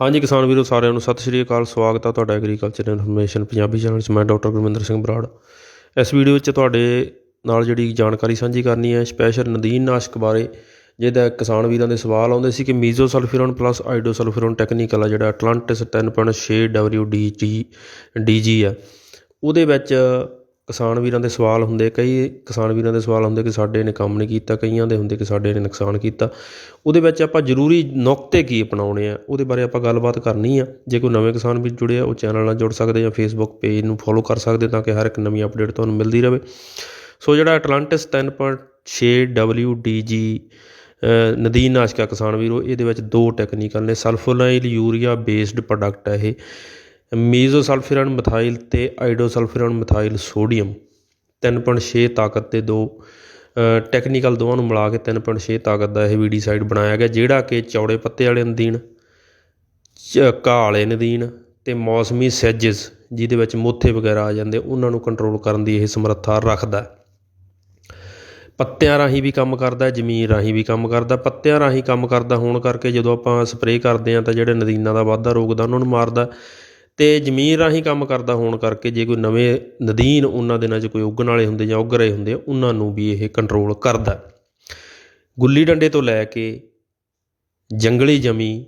ਹਾਂਜੀ ਕਿਸਾਨ ਵੀਰੋ, ਸਾਰਿਆਂ ਨੂੰ ਸਤਿ ਸ਼੍ਰੀ ਅਕਾਲ, ਸਵਾਗਤ ਹੈ ਤੁਹਾਡਾ ਐਗਰੀਕਲਚਰ ਇਨਫੋਰਮੇਸ਼ਨ ਪੰਜਾਬੀ ਚੈਨਲ 'ਚ। ਮੈਂ ਡਾਕਟਰ ਗੁਰਮਿੰਦਰ ਸਿੰਘ ਬਰਾੜ। ਇਸ ਵੀਡੀਓ ਵਿੱਚ ਤੁਹਾਡੇ ਨਾਲ ਜਿਹੜੀ ਜਾਣਕਾਰੀ ਸਾਂਝੀ ਕਰਨੀ ਹੈ ਸਪੈਸ਼ਲ ਨਦੀਨ ਨਾਸ਼ਕ ਬਾਰੇ, ਜਿਹਦਾ ਕਿਸਾਨ ਵੀਰਾਂ ਦੇ ਸਵਾਲ ਆਉਂਦੇ ਸੀ ਕਿ ਮੀਜ਼ੋ ਸਲਫਿਰੋਨ ਪਲੱਸ ਆਈਡੋਸਲਫਿਰੋਨ ਟੈਕਨੀਕਲ ਆ ਜਿਹੜਾ ਅਟਲਾਂਟਿਸ 10.6 WDG DG ਆ। ਉਹਦੇ ਵਿੱਚ ਕਿਸਾਨ ਵੀਰਾਂ ਦੇ ਸਵਾਲ ਹੁੰਦੇ ਕਈ ਕਿਸਾਨ ਵੀਰਾਂ ਦੇ ਸਵਾਲ ਹੁੰਦੇ ਕਿ ਸਾਡੇ ਨੇ ਕੰਮ ਨਹੀਂ ਕੀਤਾ ਕਈਆਂ ਦੇ ਹੁੰਦੇ ਕਿ ਸਾਡੇ ਨੇ ਨੁਕਸਾਨ ਕੀਤਾ। ਉਹਦੇ ਵਿੱਚ ਆਪਾਂ ਜ਼ਰੂਰੀ ਨੁਕਤੇ ਕੀ ਅਪਣਾਉਣੇ ਆ ਉਹਦੇ ਬਾਰੇ ਆਪਾਂ ਗੱਲਬਾਤ ਕਰਨੀ ਆ। ਜੇ ਕੋਈ ਨਵੇਂ ਕਿਸਾਨ ਵੀ ਜੁੜੇ ਆ ਉਹ ਚੈਨਲ ਨਾਲ ਜੁੜ ਸਕਦੇ ਜਾਂ ਫੇਸਬੁੱਕ ਪੇਜ ਨੂੰ ਫੋਲੋ ਕਰ ਸਕਦੇ ਤਾਂ ਕਿ ਹਰ ਇੱਕ ਨਵੀਂ ਅਪਡੇਟ ਤੁਹਾਨੂੰ ਮਿਲਦੀ ਰਹੇ ਸੋ ਜਿਹੜਾ ਅਟਲਾਂਟਿਸ 10.6 WDG ਅ, ਨਦੀਨ ਨਾਸ਼ਕਾ ਕਿਸਾਨ ਵੀਰੋ ਇਹਦੇ ਵਿੱਚ ਦੋ ਟੈਕਨੀਕਲ ਨੇ ਸਲਫੋਨਾਈਲ ਯੂਰੀਆ ਬੇਸਡ ਪ੍ਰੋਡਕਟ ਹੈ ਇਹ। ਮੀਜ਼ੋਸਲਫਿਰਨ ਮਿਥਾਈਲ ਅਤੇ ਆਈਡੋਸਲਫਿਰਨ ਮਿਥਾਈਲ ਸੋਡੀਅਮ 3.6 ਤਾਕਤ ਦੇ ਦੋ ਟੈਕਨੀਕਲ ਦੋਵਾਂ ਨੂੰ ਮਿਲਾ ਕੇ 3.6 ਤਾਕਤ ਦਾ ਇਹ ਵੀਡੀਸਾਈਡ ਬਣਾਇਆ ਗਿਆ, ਜਿਹੜਾ ਕਿ ਚੌੜੇ ਪੱਤੇ ਵਾਲੇ ਨਦੀਨ ਚ- ਘਾਹ ਵਾਲੇ ਨਦੀਨ ਅਤੇ ਮੌਸਮੀ ਸੈਜਿਸ ਜਿਹਦੇ ਵਿੱਚ ਮੋਥੇ ਵਗੈਰਾ ਆ ਜਾਂਦੇ, ਉਹਨਾਂ ਨੂੰ ਕੰਟਰੋਲ ਕਰਨ ਦੀ ਇਹ ਸਮਰੱਥਾ ਰੱਖਦਾ। ਪੱਤਿਆਂ ਰਾਹੀਂ ਵੀ ਕੰਮ ਕਰਦਾ, ਜ਼ਮੀਨ ਰਾਹੀਂ ਵੀ ਕੰਮ ਕਰਦਾ, ਪੱਤਿਆਂ ਰਾਹੀਂ ਕੰਮ ਕਰਦਾ ਹੋਣ ਕਰਕੇ ਜਦੋਂ ਆਪਾਂ ਸਪਰੇਅ ਕਰਦੇ ਹਾਂ ਤਾਂ ਜਿਹੜੇ ਨਦੀਨਾਂ ਦਾ ਵਾਧਾ ਰੋਕਦਾ, ਉਹਨਾਂ ਨੂੰ ਮਾਰਦਾ। ਅਤੇ ਜ਼ਮੀਨ ਰਾਹੀਂ ਕੰਮ ਕਰਦਾ ਹੋਣ ਕਰਕੇ ਜੇ ਕੋਈ ਨਵੇਂ ਨਦੀਨ ਉਹਨਾਂ ਦਿਨਾਂ 'ਚ ਕੋਈ ਉੱਗਣ ਵਾਲੇ ਹੁੰਦੇ ਜਾਂ ਉੱਗ ਰਹੇ ਹੁੰਦੇ ਉਹਨਾਂ ਨੂੰ ਵੀ ਇਹ ਕੰਟਰੋਲ ਕਰਦਾ। ਗੁੱਲੀ ਡੰਡੇ ਤੋਂ ਲੈ ਕੇ ਜੰਗਲੀ ਜਮੀ,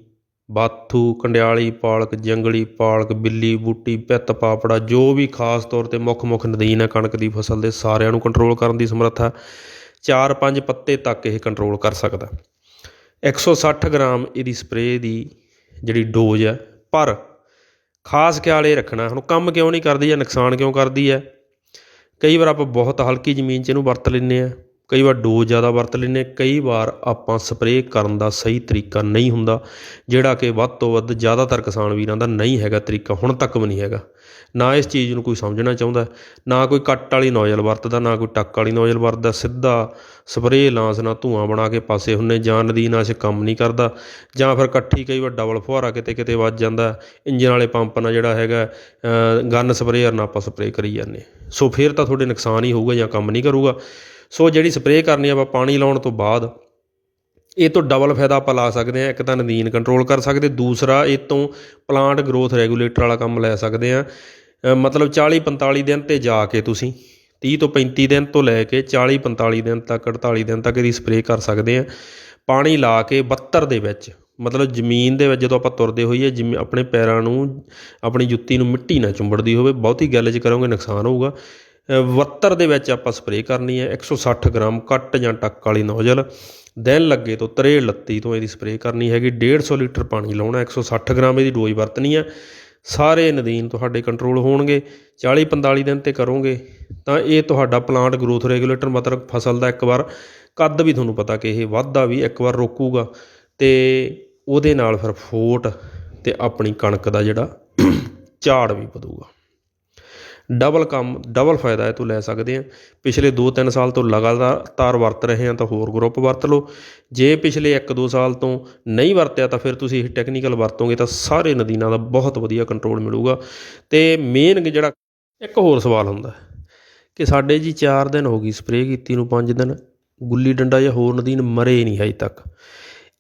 ਬਾਥੂ, ਕੰਡਿਆਲੀ, ਪਾਲਕ, ਜੰਗਲੀ ਪਾਲਕ, ਬਿੱਲੀ, ਬੂਟੀ, ਪਿੱਤ, ਪਾਪੜਾ, ਜੋ ਵੀ ਖਾਸ ਤੌਰ ਤੇ ਮੁੱਖ ਮੁੱਖ ਨਦੀਨ ਹੈ ਕਣਕ ਦੀ ਫਸਲ ਦੇ ਸਾਰਿਆਂ ਨੂੰ ਕੰਟਰੋਲ ਕਰਨ ਦੀ ਸਮਰੱਥਾ 4-5 ਪੱਤੇ ਤੱਕ ਇਹ ਕੰਟਰੋਲ ਕਰ ਸਕਦਾ। 160 ਗ੍ਰਾਮ ਇਹਦੀ ਸਪਰੇਅ ਦੀ ਜਿਹੜੀ ਡੋਜ਼ ਹੈ ਪਰ ਖਾਸ ਖਿਆਲ ਇਹ ਰੱਖਣਾ, ਹੁਣ ਕੰਮ ਕਿਉਂ ਨਹੀਂ ਕਰਦੀ ਜਾਂ ਨੁਕਸਾਨ ਕਿਉਂ ਕਰਦੀ ਹੈ? ਕਈ ਵਾਰ ਆਪਾਂ ਬਹੁਤ ਹਲਕੀ ਜ਼ਮੀਨ 'ਚ ਇਹਨੂੰ ਵਰਤ ਲੈਂਦੇ ਹਾਂ। ਕਈ ਵਾਰ ਡੋਜ਼ ਜ਼ਿਆਦਾ ਵਰਤ ਲੈਂਦੇ ਕਈ ਵਾਰ ਆਪਾਂ ਸਪਰੇਅ ਕਰਨ ਦਾ ਸਹੀ ਤਰੀਕਾ ਨਹੀਂ ਹੁੰਦਾ, ਜਿਹੜਾ ਕਿ ਵੱਧ ਤੋਂ ਵੱਧ ਜ਼ਿਆਦਾਤਰ ਕਿਸਾਨ ਵੀਰਾਂ ਦਾ ਨਹੀਂ ਹੈਗਾ ਤਰੀਕਾ, ਹੁਣ ਤੱਕ ਵੀ ਨਹੀਂ ਹੈਗਾ। ਨਾ ਇਸ ਚੀਜ਼ ਨੂੰ ਕੋਈ ਸਮਝਣਾ ਚਾਹੁੰਦਾ, ਨਾ ਕੋਈ ਕੱਟ ਵਾਲੀ ਨੋਜ਼ਲ ਵਰਤਦਾ, ਨਾ ਕੋਈ ਟੱਕ ਵਾਲੀ ਨੋਜ਼ਲ ਵਰਤਦਾ, ਸਿੱਧਾ ਸਪਰੇਅ ਲਾਂਸ ਨਾਲ ਧੂਆਂ ਬਣਾ ਕੇ ਪਾਸੇ ਹੁੰਨੇ ਜਾਂ ਨਦੀ ਨਾਲ ਕੰਮ ਨਹੀਂ ਕਰਦਾ, ਜਾਂ ਫਿਰ ਇਕੱਠੀ ਕਈ ਵਾਰ ਡਬਲ ਫੁਹਾਰਾ ਕਿਤੇ ਕਿਤੇ ਵੱਜ ਜਾਂਦਾ ਇੰਜਨ ਵਾਲੇ ਪੰਪ ਨਾਲ ਜਿਹੜਾ ਹੈਗਾ ਗਨ ਸਪਰੇਅਰ ਨਾਲ ਆਪਾਂ ਸਪਰੇਅ ਕਰੀ ਜਾਂਦੇ ਸੋ ਫਿਰ ਤਾਂ ਤੁਹਾਡੇ ਨੁਕਸਾਨ ਹੀ ਹੋਊਗਾ ਜਾਂ ਕੰਮ ਨਹੀਂ ਕਰੂਗਾ। ਸੋ ਜਿਹੜੀ ਸਪਰੇਅ ਕਰਨੀ ਆਪਾਂ ਪਾਣੀ ਲਾਉਣ ਤੋਂ ਬਾਅਦ, ਇਹ ਤੋਂ ਡਬਲ ਫਾਇਦਾ ਆਪਾਂ ਲਾ ਸਕਦੇ ਹਾਂ ਇੱਕ ਤਾਂ ਨਦੀਨ ਕੰਟਰੋਲ ਕਰ ਸਕਦੇ, ਦੂਸਰਾ ਇਹ ਤੋਂ ਪਲਾਂਟ ਗਰੋਥ ਰੈਗੂਲੇਟਰ ਵਾਲਾ ਕੰਮ ਲੈ ਸਕਦੇ ਆ। ਮਤਲਬ 40 45 ਦਿਨ ਤੇ ਜਾ ਕੇ ਤੁਸੀਂ 30 ਤੋਂ 35 ਦਿਨ ਤੋਂ ਲੈ ਕੇ 40 45 ਦਿਨ ਤੱਕ 48 ਦਿਨ ਤੱਕ ਇਹਦੀ ਸਪਰੇਅ ਕਰ ਸਕਦੇ ਆ। ਪਾਣੀ ਲਾ ਕੇ 72 ਦੇ ਵਿੱਚ, ਮਤਲਬ ਜ਼ਮੀਨ ਦੇ ਵਿੱਚ ਜਦੋਂ ਆਪਾਂ ਤੁਰਦੇ ਹੋਈਏ, ਜਿਵੇਂ ਆਪਣੇ ਪੈਰਾਂ ਨੂੰ, ਆਪਣੀ ਜੁੱਤੀ ਨੂੰ ਮਿੱਟੀ ਨਾ ਚੁੰਬੜਦੀ ਹੋਵੇ, ਬਹੁਤੀ ਗੱਲ 'ਚ ਕਰੋਗੇ, ਨੁਕਸਾਨ ਹੋਊਗਾ। 72 ਦੇ ਵਿੱਚ ਆਪਾਂ ਸਪਰੇਅ ਕਰਨੀ ਹੈ 160 ਗ੍ਰਾਮ ਕੱਟ ਜਾਂ ਟੱਕ ਵਾਲੀ ਨੋਜ਼ਲ। ਦਿਨ ਲੱਗੇ ਤੋਂ 63 ਲੱਤੀ ਤੋਂ ਇਹਦੀ ਸਪਰੇਅ ਕਰਨੀ ਹੈਗੀ। 150 ਲੀਟਰ ਪਾਣੀ ਲਾਉਣਾ 160 ਗ੍ਰਾਮ ਇਹਦੀ ਡੋਜ਼ ਵਰਤਣੀ ਹੈ। ਸਾਰੇ ਨਦੀਨ ਤੁਹਾਡੇ ਕੰਟਰੋਲ ਹੋਣਗੇ। 40 45 ਦਿਨ ਤੇ ਕਰੋਗੇ। ਤਾਂ ਇਹ ਤੁਹਾਡਾ ਪਲਾਂਟ ਗਰੋਥ ਰੈਗੂਲੇਟਰ ਮਤਲਬ ਫਸਲ ਦਾ ਇੱਕ ਵਾਰ, ਕੱਦ ਵੀ ਤੁਹਾਨੂੰ ਪਤਾ ਕਿ ਇਹ ਵਾਧਾ ਵੀ ਇੱਕ ਵਾਰ ਰੋਕੂਗਾ। ਤੇ ਉਹਦੇ ਨਾਲ ਫਿਰ ਫੋਟ ਤੇ ਆਪਣੀ ਕਣਕ ਦਾ ਜਿਹੜਾ ਝਾੜ ਵੀ ਵਧੂਗਾ। ਡਬਲ ਕੰਮ, ਡਬਲ ਫਾਇਦਾ ਇਹ ਤੋਂ ਲੈ ਸਕਦੇ ਹਾਂ। ਪਿਛਲੇ 2-3 ਸਾਲ ਤੋਂ ਲਗਾਤਾਰ ਵਰਤ ਰਹੇ ਹਾਂ ਤਾਂ ਹੋਰ ਗਰੁੱਪ ਵਰਤ ਲਓ। ਜੇ ਪਿਛਲੇ 1-2 ਸਾਲ ਤੋਂ ਨਹੀਂ ਵਰਤਿਆ ਤਾਂ ਫਿਰ ਤੁਸੀਂ ਇਹ ਟੈਕਨੀਕਲ ਵਰਤੋਗੇ ਤਾਂ ਸਾਰੇ ਨਦੀਨਾਂ ਦਾ ਬਹੁਤ ਵਧੀਆ ਕੰਟਰੋਲ ਮਿਲੂਗਾ। ਤੇ ਮੇਨ ਜਿਹੜਾ ਇੱਕ ਹੋਰ ਸਵਾਲ ਹੁੰਦਾ ਕਿ ਸਾਡੇ ਜੀ 4 ਦਿਨ ਹੋ ਗਈ ਸਪਰੇਅ ਕੀਤੀ ਨੂੰ 5 ਦਿਨ, ਗੁੱਲੀ ਡੰਡਾ ਜਾਂ ਹੋਰ ਨਦੀਨ ਮਰੇ ਨਹੀਂ ਹਜੇ ਤੱਕ।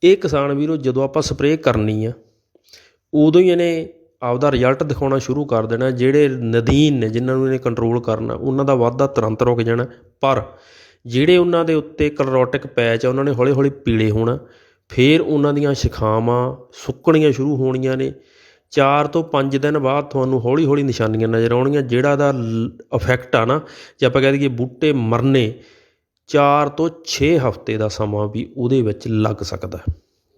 ਇਹ ਕਿਸਾਨ ਵੀਰੋ ਜਦੋਂ ਆਪਾਂ ਸਪਰੇਅ ਕਰਨੀ ਆ, ਉਦੋਂ ਹੀ ਇਹਨੇ ਆਪਦਾ ਰਿਜ਼ਲਟ ਦਿਖਾਉਣਾ ਸ਼ੁਰੂ ਕਰ ਦੇਣਾ, ਜਿਹੜੇ ਨਦੀਨ ਨੇ, ਜਿਨ੍ਹਾਂ ਨੂੰ ਇਹਨੇ ਕੰਟਰੋਲ ਕਰਨਾ, ਉਹਨਾਂ ਦਾ ਵਾਧਾ ਤੁਰੰਤ ਰੁਕ ਜਾਣਾ। ਪਰ ਜਿਹੜੇ ਉਹਨਾਂ ਦੇ ਉੱਤੇ ਕਲਰੋਟਿਕ ਪੈਚ ਆ, ਉਹਨਾਂ ਨੇ ਹੌਲੀ ਹੌਲੀ ਪੀਲੇ ਹੋਣਾ। ਫਿਰ ਉਹਨਾਂ ਦੀਆਂ ਸ਼ਿਖਾਵਾਂ ਸੁੱਕਣੀਆਂ ਸ਼ੁਰੂ ਹੋਣੀਆਂ ਨੇ। 4 ਤੋਂ 5 ਦਿਨ ਬਾਅਦ ਤੁਹਾਨੂੰ ਹੌਲੀ ਹੌਲੀ ਨਿਸ਼ਾਨੀਆਂ ਨਜ਼ਰ ਆਉਣਗੀਆਂ ਜਿਹੜਾ ਦਾ ਇਫੈਕਟ ਆ ਨਾ, ਜੇ ਆਪਾਂ ਕਹਿ ਦਈਏ ਬੂਟੇ ਮਰਨੇ 4 ਤੋਂ 6 ਹਫ਼ਤੇ ਦਾ ਸਮਾਂ ਵੀ ਉਹਦੇ ਵਿੱਚ ਲੱਗ ਸਕਦਾ।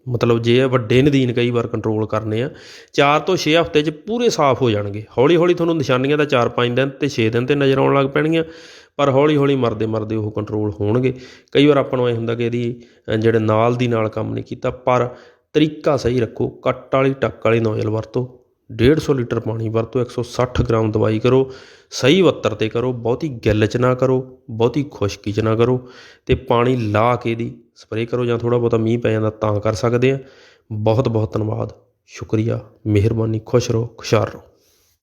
ਮਤਲਬ ਜੇ ਵੱਡੇ ਨਦੀਨ ਕਈ ਵਾਰ ਕੰਟਰੋਲ ਕਰਨੇ ਆ 4 ਤੋਂ 6 ਹਫ਼ਤੇ 'ਚ ਪੂਰੇ ਸਾਫ਼ ਹੋ ਜਾਣਗੇ। ਹੌਲੀ ਹੌਲੀ ਤੁਹਾਨੂੰ ਨਿਸ਼ਾਨੀਆਂ ਤਾਂ 4-5 ਦਿਨ ਤੇ 6 ਦਿਨ ਤੇ ਨਜ਼ਰ ਆਉਣ ਲੱਗ ਪੈਣਗੀਆਂ, ਪਰ ਹੌਲੀ ਹੌਲੀ ਮਰਦੇ ਮਰਦੇ ਉਹ ਕੰਟਰੋਲ ਹੋਣਗੇ। ਕਈ ਵਾਰ ਆਪਾਂ ਨੂੰ ਇਹ ਹੁੰਦਾ ਕਿ ਇਹਦੀ ਜਿਹੜੇ ਨਾਲ ਦੀ ਨਾਲ ਕੰਮ ਨਹੀਂ ਕੀਤਾ, ਪਰ ਤਰੀਕਾ ਸਹੀ ਰੱਖੋ, ਕੱਟ ਵਾਲੀ, ਟੱਕ ਵਾਲੀ ਨੋਜ਼ਲ ਵਰਤੋ। ਡੇਢ ਸੌ ਲੀਟਰ ਪਾਣੀ ਵਰਤੋ 160 ਗ੍ਰਾਮ ਦਵਾਈ ਕਰੋ, ਸਹੀ ਵੱਤਰ ਤੇ ਕਰੋ, ਬਹੁਤੀ ਗਿੱਲ 'ਚ ਨਾ ਕਰੋ, ਬਹੁਤੀ ਖੁਸ਼ਕੀ 'ਚ ਨਾ ਕਰੋ ਅਤੇ ਪਾਣੀ ਲਾ ਕੇ ਇਹਦੀ ਸਪਰੇਅ ਕਰੋ ਜਾਂ ਥੋੜ੍ਹਾ ਬਹੁਤਾ ਮੀਂਹ ਪੈ ਜਾਂਦਾ ਤਾਂ ਕਰ ਸਕਦੇ ਹਾਂ ਬਹੁਤ ਬਹੁਤ ਧੰਨਵਾਦ, ਸ਼ੁਕਰੀਆ, ਮਿਹਰਬਾਨੀ, ਖੁਸ਼ ਰਹੋ, ਖੁਸ਼ਹਾਲ ਰਹੋ।